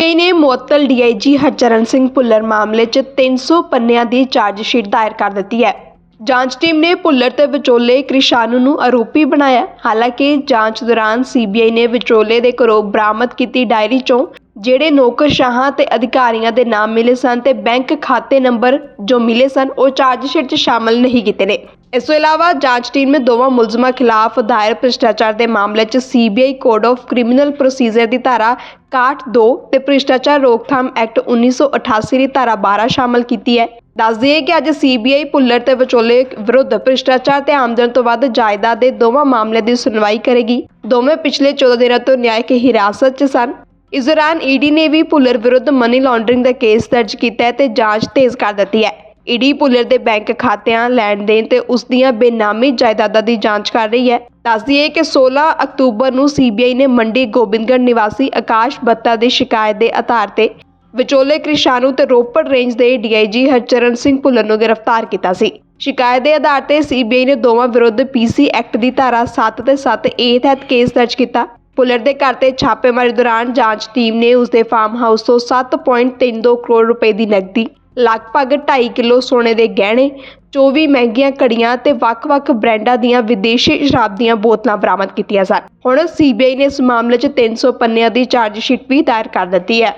CBI ਨੇ ਮੁਅੱਤਲ DIG Harcharan Singh Bhullar ਮਾਮਲੇ 'ਚ 300 ਪੰਨਿਆਂ ਦੀ ਚਾਰਜ ਸ਼ੀਟ ਦਾਇਰ ਕਰ ਦਿੱਤੀ ਹੈ। ਜਾਂਚ ਟੀਮ ਨੇ ਭੁੱਲਰ ਤੇ ਵਿਚੋਲੇ ਕ੍ਰਿਸ਼ਾਨੂ ਨੂੰ ਆਰੋਪੀ ਬਣਾਇਆ। ਹਾਲਾਂਕਿ ਜਾਂਚ ਦੌਰਾਨ ਸੀਬੀਆਈ ਨੇ ਵਿਚੋਲੇ ਦੇ ਘਰੋਂ ਬਰਾਮਦ ਕੀਤੀ ਡਾਇਰੀ 'ਚੋਂ ਜਿਹੜੇ ਨੌਕਰਸ਼ਾਹਾਂ ਤੇ ਅਧਿਕਾਰੀਆਂ ਦੇ ਨਾਮ ਮਿਲੇ ਸਨ ਤੇ ਬੈਂਕ ਖਾਤੇ ਨੰਬਰ ਜੋ ਮਿਲੇ ਸਨ, ਉਹ ਚਾਰਜ ਸ਼ੀਟ 'ਚ ਸ਼ਾਮਲ ਨਹੀਂ ਕੀਤੇ ਨੇ। ਇਸ ਤੋਂ ਇਲਾਵਾ ਜਾਂਚ ਟੀਮ ਨੇ ਦੋਵਾਂ ਮੁਲਜ਼ਮਾਂ ਖਿਲਾਫ ਦਾਇਰ ਭ੍ਰਿਸ਼ਟਾਚਾਰ ਦੇ ਮਾਮਲੇ 'ਚ CBI code of criminal procedure ਦੀ ਧਾਰਾ 62 ਤੇ ਭ੍ਰਿਸ਼ਟਾਚਾਰ ਰੋਕਥਾਮ ਐਕਟ 1988 ਦੀ ਧਾਰਾ 12 ਸ਼ਾਮਲ ਕੀਤੀ ਹੈ। ਦੱਸ ਦਈਏ ਕਿ ਅੱਜ ਸੀਬੀਆਈ ਭੁੱਲਰ ਤੇ ਵਿਚੋਲੇ ਵਿਰੁੱਧ ਭ੍ਰਿਸ਼ਟਾਚਾਰ ਤੇ ਆਮਦਨ ਤੋਂ ਵੱਧ ਜਾਇਦਾਦ ਦੇ ਦੋਵਾਂ ਮਾਮਲਿਆਂ ਦੀ ਸੁਣਵਾਈ ਕਰੇਗੀ। ਦੋਵੇਂ ਪਿਛਲੇ 14 ਦਿਨਾਂ ਤੋਂ ਨਿਆਇਕ ਹਿਰਾਸਤ 'ਚ ਸਨ। ਇਸ ਦੌਰਾਨ ਈਡੀ ਨੇ ਵੀ ਭੁੱਲਰ ਵਿਰੁੱਧ ਮਨੀ ਲਾਂਡਰਿੰਗ ਦਾ ਕੇਸ ਦਰਜ ਕੀਤਾ ਹੈ ਤੇ ਜਾਂਚ ਤੇਜ਼ ਕਰ ਦਿੱਤੀ ਹੈ। ਈਡੀ ਭੁੱਲਰ ਦੇ ਬੈਂਕ ਖਾਤਿਆਂ ਲੈਣ ਦੇਣ ਤੇ ਉਸ ਦੀਆਂ ਬੇਨਾਮੀ ਜਾਇਦਾਦਾਂ ਦੀ ਜਾਂਚ ਕਰ ਰਹੀ ਹੈ। ਦੱਸ ਦਈਏ ਕਿ 16 ਅਕਤੂਬਰ ਨੂੰ ਸੀਬੀਆਈ ਨੇ ਮੰਡੀ ਗੋਬਿੰਦਗੜ੍ਹ ਨਿਵਾਸੀ ਆਕਾਸ਼ ਬੱਤਾ ਦੀ ਸ਼ਿਕਾਇਤ ਦੇ ਆਧਾਰ ਤੇ ਵਿਚੋਲੇ ਕ੍ਰਿਸ਼ਾਨੂ ਤੇ ਰੋਪੜ ਰੇਂਜ ਦੇ ਡੀਆਈਜੀ ਹਰਚਰਨ ਸਿੰਘ ਭੁੱਲਰ ਨੂੰ ਗ੍ਰਿਫਤਾਰ ਕੀਤਾ ਸੀ। ਸ਼ਿਕਾਇਤ ਦੇ ਆਧਾਰ ਤੇ ਸੀਬੀਆਈ ਨੇ ਦੋਵਾਂ ਵਿਰੁੱਧ ਪੀਸੀ ਐਕਟ ਦੀ ਧਾਰਾ 7 ਤੇ 7 ਏ ਤਹਿਤ ਕੇਸ ਦਰਜ ਕੀਤਾ। ਭੁੱਲਰ ਦੇ ਘਰ ਤੇ ਛਾਪੇਮਾਰੀ ਦੌਰਾਨ ਜਾਂਚ ਟੀਮ ਨੇ ਉਸ ਦੇ ਫਾਰਮ ਹਾਊਸ ਤੋਂ 7.32 ਕਰੋੜ ਰੁਪਏ ਦੀ ਨਕਦੀ ਲਗਭਗ 2.5 ਕਿਲੋ ਸੋਨੇ ਦੇ ਗਹਿਣੇ 24 ਮਹਿੰਗੀਆਂ ਘੜੀਆਂ ਤੇ ਵੱਖ-ਵੱਖ ਬ੍ਰਾਂਡਾਂ ਦੀਆਂ ਵਿਦੇਸ਼ੀ ਸ਼ਰਾਬ ਦੀਆਂ ਬੋਤਲਾਂ ਬਰਾਮਦ ਕੀਤੀਆਂ ਸਨ। ਹੁਣ ਸੀਬੀਆਈ ਨੇ ਇਸ ਮਾਮਲੇ 'ਚ 300 ਪੰਨਿਆਂ ਦੀ ਚਾਰਜ ਸ਼ੀਟ ਵੀ ਦਾਇਰ ਕਰ ਦਿੱਤੀ ਹੈ।